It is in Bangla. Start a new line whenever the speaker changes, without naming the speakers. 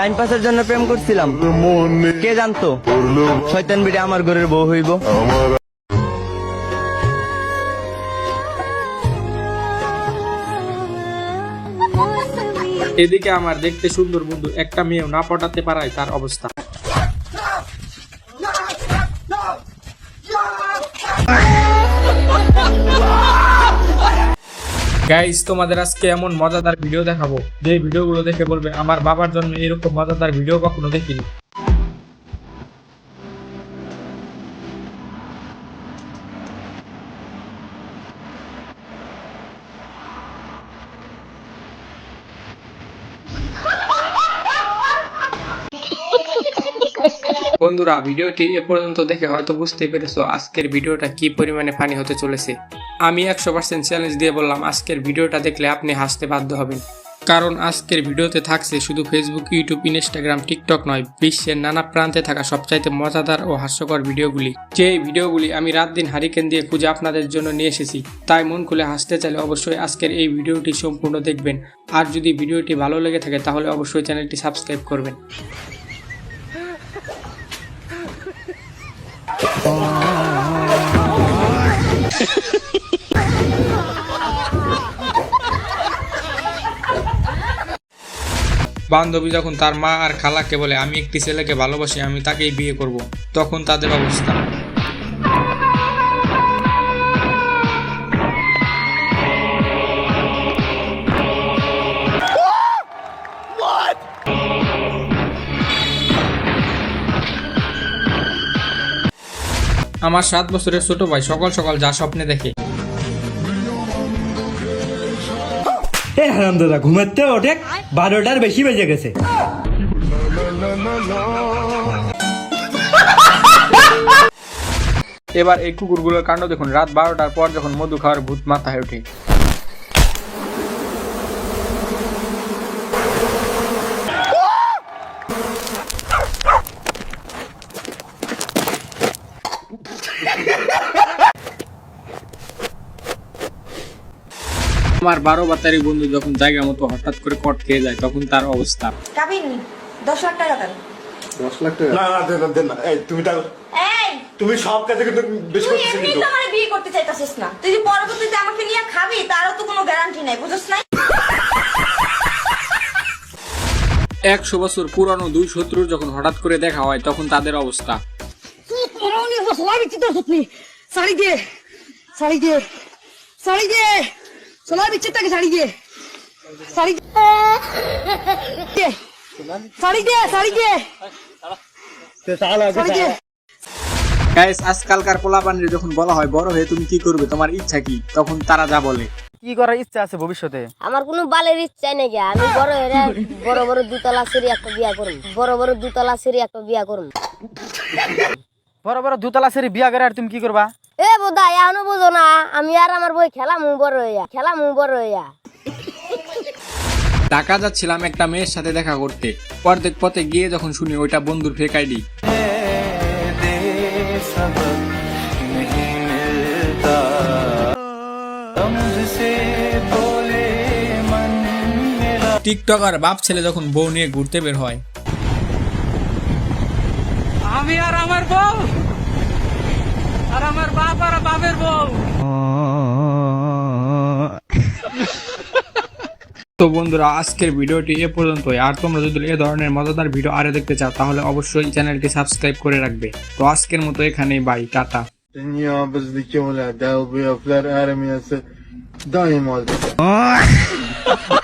টাইম পাসের জন্য প্রেম করছিলাম। কে জানতো? শয়তান বিড়ে আমার ঘরের বউ হইব।
এদিকে আমার দেখতে সুন্দর বন্ধু, একটা মেয়েও না পটাতে পারায় তার অবস্থা। গাইস তোমাদের আজকে এমন মজাদার ভিডিও দেখাবো। যে ভিডিওগুলো দেখে বলবে, আমার বাবার জন্মে এরকম মজাদার ভিডিও কখনো দেখিনি। বন্ধুরা ভিডিওটি এ পর্যন্ত দেখে হয়তো বুঝতে পেরেছ আজকের ভিডিওটা কি পরিমাণে ফানি হতে চলেছে। আমি একশো পার্সেন্ট চ্যালেঞ্জ দিয়ে বললাম, আজকের ভিডিওটা দেখলে আপনি হাসতে বাধ্য হবেন। কারণ আজকের ভিডিওতে থাকছে শুধু ফেসবুক ইউটিউব ইনস্টাগ্রাম টিকটক নয়, বিশ্বের নানা প্রান্তে থাকা সবচাইতে মজাদার ও হাস্যকর ভিডিওগুলি। যে ভিডিওগুলি আমি রাত দিন হারিকেন দিয়ে খুঁজে আপনাদের জন্য নিয়ে এসেছি, তাই মন খুলে হাসতে চাইলে অবশ্যই আজকের এই ভিডিওটি সম্পূর্ণ দেখবেন। আর যদি ভিডিওটি ভালো লেগে থাকে, তাহলে অবশ্যই চ্যানেলটি সাবস্ক্রাইব করবেন। বান্ধবী যখন তার মা আর খালাকে বলে, আমি একটি ছেলেকে ভালোবাসি, আমি তাকেই বিয়ে করব, তখন তাদের অবস্থা। আমার সাত বছরের ছোট ভাই সকাল সকাল যা স্বপ্নে দেখে।
এ হারাম দাদা, ঘুমাতে ওঠে বারোটার বেশি বেজে গেছে।
এবার এই কুকুরগুলোর কাণ্ড দেখুন। রাত বারোটার পর যখন মধু খাওয়ার ভূত মাথায় ওঠে। আমার বারো বাতারি বন্ধু যখন জায়গা মতো হঠাৎ করে কট খেয়ে যায় তখন তার অবস্থা।
কাবিন দশ লাখ টাকা দেন।
না না দেন দেন না। এই তুমি টাকা তুমি সব কাজে কিন্তু বেশি
তুই
কিন্তু।
তো আমার বিয়ে করতে চাইতাছিস না। তুই যে পরবর্তীতে আমাকে নিয়ে খাবি তারও তো কোনো গ্যারান্টি নাই বুঝছ না
একশো বছর পুরানো দুই শত্রুর যখন হঠাৎ করে দেখা হয় তখন তাদের অবস্থা।
পরনি দে দে শাড়ি দে। সলাই বিচ্ছি তাকে শাড়ি দে শাড়ি দে শাড়ি দে শাড়ি দে শাড়ি দে
গাইস আজকালকার পোলাপানির যখন বলা হয় বড় হয়ে তুমি কি করবে তোমার ইচ্ছা কি? তখন তারা যা বলে।
কি করার ইচ্ছা আছে ভবিষ্যতে?
আমার কোনো বালের ইচ্ছা নেই। আমি বড় হয়ে বড় বড় দুতলা সিঁড়ি একটা বিয়া করুন বড় বড় দুতলা সিঁড়ি একটা বিয়া করুন
বড় বড় দুতলা সেরি বিয়া করে আর তুমি কি করবা?
এ বোধা এখনও বুঝো না আমি আর আমার বই খেলা মু বড় হইয়া খেলা মু বড় হইয়া।
ঢাকা যাচ্ছিলাম একটা মেয়ের সাথে দেখা করতে। অর্ধেক পথে গিয়ে যখন শুনি ওইটা বন্ধুর ফেক আইডি টিকটকার বাপ ছেলে যখন বউ নিয়ে ঘুরতে বের হয়। আমি আর আমার বউ? আর আমার বাপ আর বাপের বউ। তো বন্ধুরা আজকের ভিডিওটি এ পর্যন্তই। আর তোমরা যদি এ ধরনের মজাদার ভিডিও আরও দেখতে চাও তাহলে অবশ্যই চ্যানেলটি সাবস্ক্রাইব করে রাখবে। তো আজকের মতো এখানেই bye tata.
Dünya delbi öfler ermeyesi daim oldu.